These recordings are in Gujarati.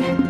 Thank you.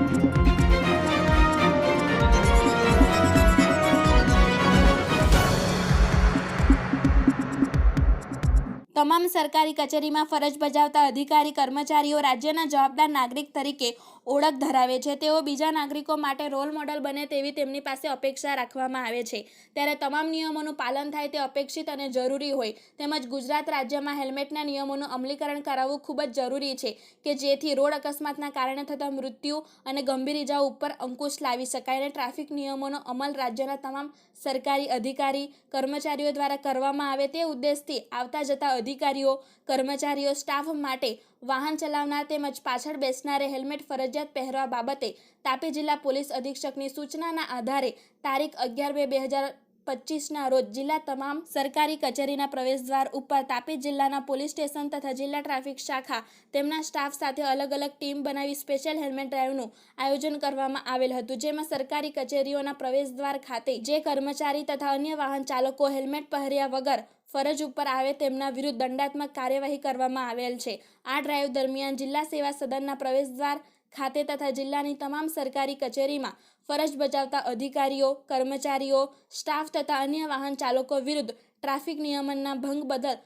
તમામ સરકારી કચેરીમાં ફરજ બજાવતા અધિકારી, કર્મચારીઓ, રાજ્યના જવાબદાર નાગરિક તરીકે ઓળખ ધરાવે છે. તેઓ બીજા નાગરિકો માટે રોલ મોડલ બને તેવી તેમની પાસે અપેક્ષા રાખવામાં આવે છે. ત્યારે તમામ નિયમોનું પાલન થાય તે અપેક્ષિત અને જરૂરી હોય. તેમજ ગુજરાત રાજ્યમાં હેલ્મેટના નિયમોનું અમલીકરણ કરાવવું ખૂબ જ જરૂરી છે કે જેથી રોડ અકસ્માતના કારણે થતા મૃત્યુ અને ગંભીર ઇજાઓ ઉપર અંકુશ લાવી શકાય અને ટ્રાફિક નિયમોનો અમલ રાજ્યના તમામ સરકારી અધિકારી, કર્મચારીઓ દ્વારા કરવામાં આવે તે ઉદ્દેશથી આવતા જતા અધિકારીઓ, કર્મચારીઓ, સ્ટાફ માટે વાહન ચલાવનાર તેમજ પાછળ બેસનારે હેલ્મેટ ફરજિયાત પહેરવા બાબતે તાપી જિલ્લા પોલીસ અધિક્ષકની સૂચનાના આધારે તારીખ અગિયાર બે બે હજાર પચીસના રોજ જિલ્લા તમામ સરકારી કચેરીના પ્રવેશદ્વાર ઉપર તાપી જિલ્લાના પોલીસ સ્ટેશન તથા જિલ્લા ટ્રાફિક શાખા તેમના સ્ટાફ સાથે અલગ અલગ ટીમ બનાવી સ્પેશિયલ હેલ્મેટ ડ્રાઈવનું આયોજન કરવામાં આવેલ હતું, જેમાં સરકારી કચેરીઓના પ્રવેશદ્વાર ખાતે જે કર્મચારી તથા અન્ય વાહન ચાલકો હેલ્મેટ પહેર્યા વગર ફરજ ઉપર આવે તેમના વિરુદ્ધ દંડાત્મક કાર્યવાહી કરવામાં આવેલ છે. આ ડ્રાઈવ દરમિયાન જિલ્લા સેવા સદનના પ્રવેશદ્વાર ખાતે તથા જિલ્લાની તમામ સરકારી કચેરીમાં ફરજ બજાવતા અધિકારીઓ, કર્મચારીઓ, સ્ટાફ તથા અન્ય વાહન ચાલકો વિરુદ્ધ ટ્રાફિક નિયમનના ભંગ બદલ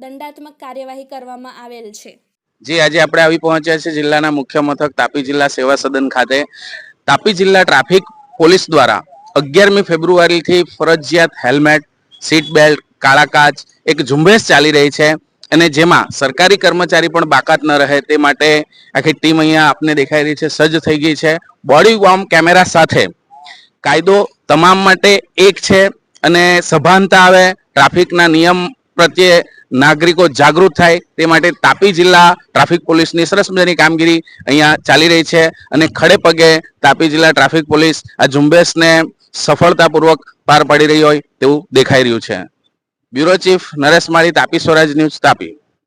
દંડાત્મક કાર્યવાહી કરવામાં આવેલ છે. જે, આજે આપણે આવી પહોંચ્યા છે જિલ્લાના મુખ્ય મથક તાપી જિલ્લા સેવા સદન ખાતે. તાપી જિલ્લા ટ્રાફિક પોલીસ દ્વારા અગિયારમી ફેબ્રુઆરીથી ફરજિયાત હેલ્મેટ, સીટ બેલ્ટ, કાળા કાચ, એક ઝુંબેશ ચાલી રહી છે. અને જેમાં સરકારી કર્મચારી પણ બાકાત ન રહે તે માટે આખી ટીમ અહીંયા આપને દેખાઈ રહી છે, સજ્જ થઈ ગઈ છે. બોડી વોર્મ કેમેરા સાથે કાયદો તમામ માટે એક છે અને સભાનતા આવે, ટ્રાફિકના નિયમ પ્રત્યે નાગરિકો જાગૃત થાય તે માટે તાપી જિલ્લા ટ્રાફિક પોલીસની સરસ મજાની કામગીરી અહીંયા ચાલી રહી છે અને ખડે પગે તાપી જિલ્લા ટ્રાફિક પોલીસ આ ઝુંબેશને સફળતાપૂર્વક પાર પાડી રહી હોય તેવું દેખાઈ રહ્યું છે. Bureau chief Naresh Mali Tapi Swaraj news Tapi.